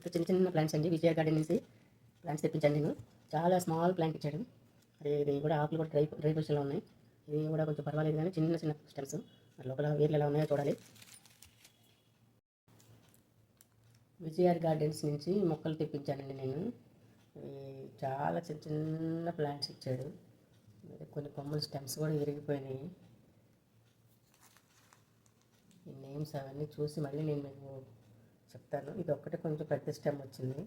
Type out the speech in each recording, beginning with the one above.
ఇంకా చిన్న చిన్న ప్లాంట్స్ అండి. విజయ గార్డెన్ నుంచి ప్లాంట్స్ తెప్పించాను నేను. చాలా స్మాల్ ప్లాంట్ ఇచ్చాడు. అది ఇది కూడా ఆకులు కూడా డ్రై డ్రై పొజిషన్లో ఉన్నాయి. ఇది కూడా కొంచెం పర్వాలేదు కానీ చిన్న చిన్న స్టెమ్స్ మరి లోపల వేర్లు ఎలా ఉన్నాయో చూడాలి. విజయఆర్ గార్డెన్స్ నుంచి మొక్కలు తెప్పించానండి నేను. చాలా చిన్న చిన్న ప్లాంట్స్ ఇచ్చాడు. కొన్ని కొమ్మల స్టెమ్స్ కూడా విరిగిపోయినాయి. ఈ నేమ్స్ అవన్నీ చూసి మళ్ళీ నేను మీకు చెప్తాను. ఇది ఒక్కటి కొంచెం పెద్ద స్టెమ్ వచ్చింది.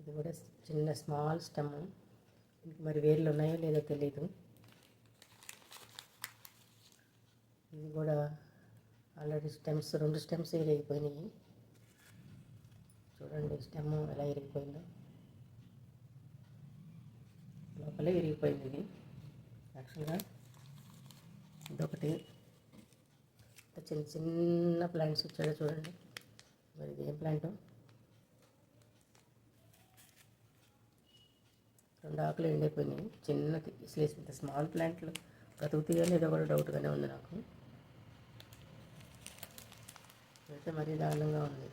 ఇది కూడా చిన్న స్మాల్ స్టెమ్. మరి వేర్లు ఉన్నాయో లేదో తెలియదు ఇది కూడా ఆల్రెడీ స్టెమ్స్ రెండు స్టెమ్స్ విరిగిపోయినాయి చూడండి స్టెమ్ ఎలా విరిగిపోయిందో లోపలే విరిగిపోయింది ఇది. యాక్చువల్గా ఇదొకటి. ఇంత చిన్న చిన్న ప్లాంట్స్ ఇచ్చాడో చూడండి. మరి ఇది ఏం ప్లాంట్ రెండు ఆకులు ఎండిపోయినాయి చిన్న ఇస్లేసి ఇంత స్మాల్ ప్లాంట్లు బ్రతుకుతాయో లేదో కూడా డౌట్గానే ఉంది నాకు. అయితే మరీ దారుణంగా ఉంది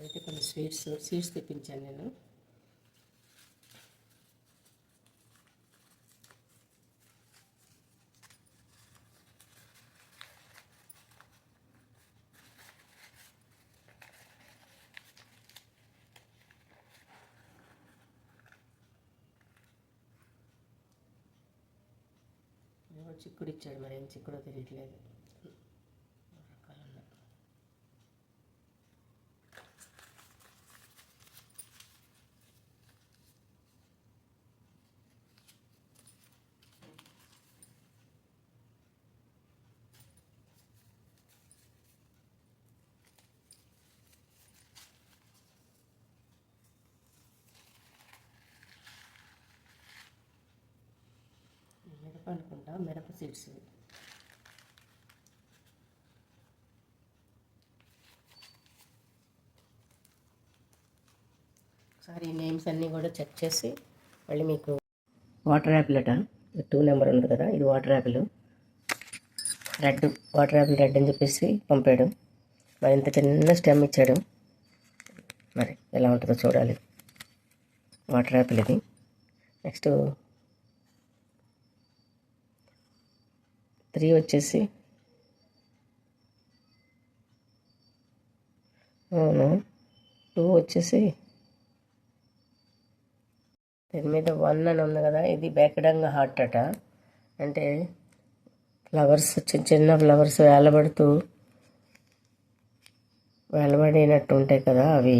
అయితే కొన్ని స్వీట్స్ స్వీట్స్ తెప్పించాను నేను. చిక్కుడు ఇచ్చాడు మరి ఏం చిక్కుడో తెలియట్లేదు రకాలు ఉన్నాయి. మిరప అనుకుంటా మిరప సీడ్స్ ఒకసారి నేమ్స్ అన్నీ కూడా చెక్ చేసి మళ్ళీ మీకు వాటర్ యాపిల్ అట? టూ నెంబర్ ఉంది కదా ఇది water apple red water apple red అని చెప్పేసి పంపాడు. మరి ఇంత చిన్న స్టెమ్ ఇచ్చాడు. మరి ఎలా ఉంటుందో చూడాలి. వాటర్ యాపిల్ ఇది. నెక్స్ట్ త్రీ వచ్చేసి. అవును. టూ వచ్చేసి. దీని మీద వన్ అని ఉంది కదా ఇది బేకడంగా హార్ట్ అట. అంటే ఫ్లవర్స్ చిన్న చిన్న ఫ్లవర్స్ వేలబడుతూ వేలబడినట్టు ఉంటాయి కదా అవి.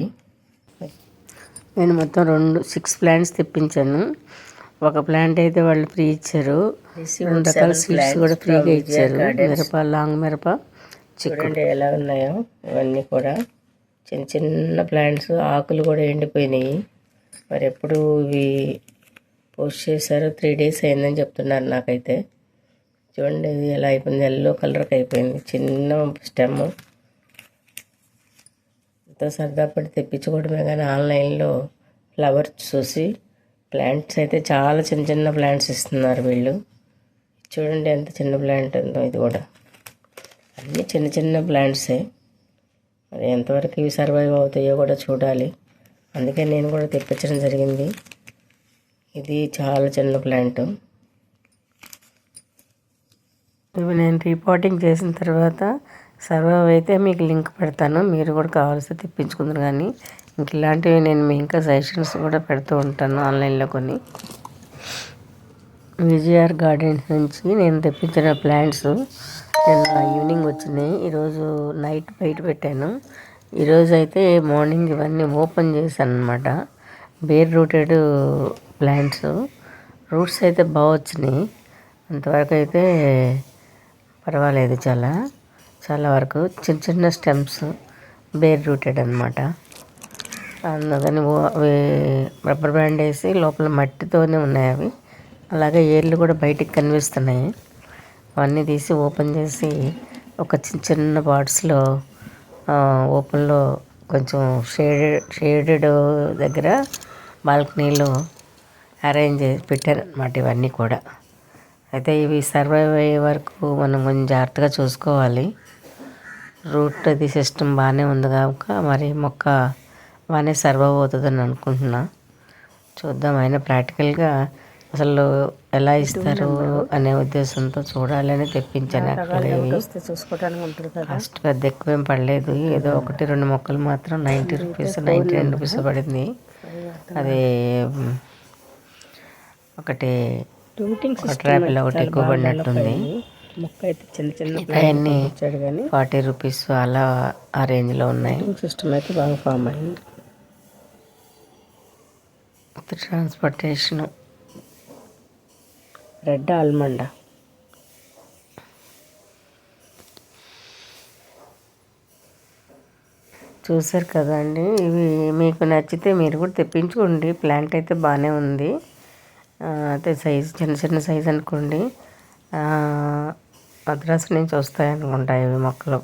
నేను మొత్తం రెండు సిక్స్ ప్లాంట్స్ తెప్పించాను. ఒక ప్లాంట్ అయితే వాళ్ళు ఫ్రీ ఇచ్చారు. రెండు రకాల స్వీట్స్ కూడా ఫ్రీగా ఇచ్చారు. మిరప లాంగ్ మిరప చూడండి ఎలా ఉన్నాయో. ఇవన్నీ కూడా చిన్న చిన్న ప్లాంట్స్ ఆకులు కూడా ఎండిపోయినాయి. మరి ఎప్పుడు ఇవి పోస్ట్ చేశారు త్రీ డేస్ అయిందని చెప్తున్నారు నాకైతే. చూడండి ఇది ఎలా అయిపోయింది. ఎల్లో కలర్కి అయిపోయింది. చిన్న స్టెమ్ ఎంతో సరదా పడి తెప్పించుకోవడమే కానీ ఆన్లైన్లో ఫ్లవర్స్ చూసి ప్లాంట్స్ అయితే చాలా చిన్న చిన్న ప్లాంట్స్ ఇస్తున్నారు వీళ్ళు. చూడండి ఎంత చిన్న ప్లాంట్ ఉందో ఇది కూడా. అన్నీ చిన్న చిన్న ప్లాంట్సే మరి ఎంతవరకు ఇవి సర్వైవ్ అవుతాయో కూడా చూడాలి. అందుకే నేను కూడా తెప్పించడం జరిగింది. ఇది చాలా చిన్న ప్లాంట్. ఇవి నేను రిపోర్టింగ్ చేసిన తర్వాత సర్వైవ్ అయితే మీకు లింక్ పెడతాను. మీరు కూడా కావాల్సి తెప్పించుకుందరు కానీ ఇలాంటివి నేను మీ ఇంకా సజెషన్స్ కూడా పెడుతూ ఉంటాను ఆన్లైన్లో కొన్ని. విజయఆర్ గార్డెన్స్ నుంచి నేను తెప్పించిన ప్లాంట్స్. నిన్న ఈవినింగ్ వచ్చినాయి. ఈరోజు నైట్ బయట పెట్టాను. ఈరోజు అయితే మార్నింగ్ ఇవన్నీ ఓపెన్ చేశాను అనమాట బేర్ రూటెడ్ ప్లాంట్స్. రూట్స్ అయితే బాగా వచ్చినాయి. అంతవరకు అయితే పర్వాలేదు చాలా. చాలా వరకు చిన్న చిన్న స్టెమ్స్ బేర్ రూటెడ్ అనమాట అందుకని ఓ- అవి రబ్బర్ బ్యాండ్ వేసి లోపల మట్టితోనే ఉన్నాయి అవి. అలాగే ఏర్లు కూడా బయటికి కనిపిస్తున్నాయి. అవన్నీ తీసి ఓపెన్ చేసి ఒక చిన్న చిన్న పాట్స్లో ఓపెన్లో కొంచెం షేడెడ్ షేడెడ్ దగ్గర బాల్కనీలో అరేంజ్ చేసి పెట్టారనమాట ఇవన్నీ కూడా. అయితే ఇవి సర్వైవ్ అయ్యే వరకు మనం కొంచెం జాగ్రత్తగా చూసుకోవాలి. రూట్ అది సిస్టమ్ బాగానే ఉంది కనుక మరి మొక్క బాగానే సర్వైవ్ అవుతుందని అనుకుంటున్నా. చూద్దాం అయినా ప్రాక్టికల్గా అసలు ఎలా ఇస్తారు అనే ఉద్దేశంతో చూడాలని తెప్పించాను. అక్కడ కాస్ట్ పెద్ద ఎక్కువేం పడలేదు. ఏదో ఒకటి రెండు మొక్కలు మాత్రం ninety rupees ninety nine rupees పడింది. అది ఒకటి ట్రాపిల్ ఒకటి ఎక్కువ పడినట్టుంది. మొక్క అయితే చిన్న చిన్న అవన్నీ ఫార్టీ రూపీస్ అలా ఆ రేంజ్లో ఉన్నాయి. సిస్టమ్ అయితే బాగా ఫామ్ అయింది. ట్రాన్స్పోర్టేషన్ రెడ్ ఆల్మండ్ చూసారు కదండి ఇవి మీకు నచ్చితే మీరు కూడా తెప్పించుకోండి. ప్లాంట్ అయితే బాగానే ఉంది. అయితే సైజ్ చిన్న చిన్న సైజు అనుకోండి. మద్రాసు నుంచి వస్తాయి అనుకుంటా ఇవి మొక్కలు.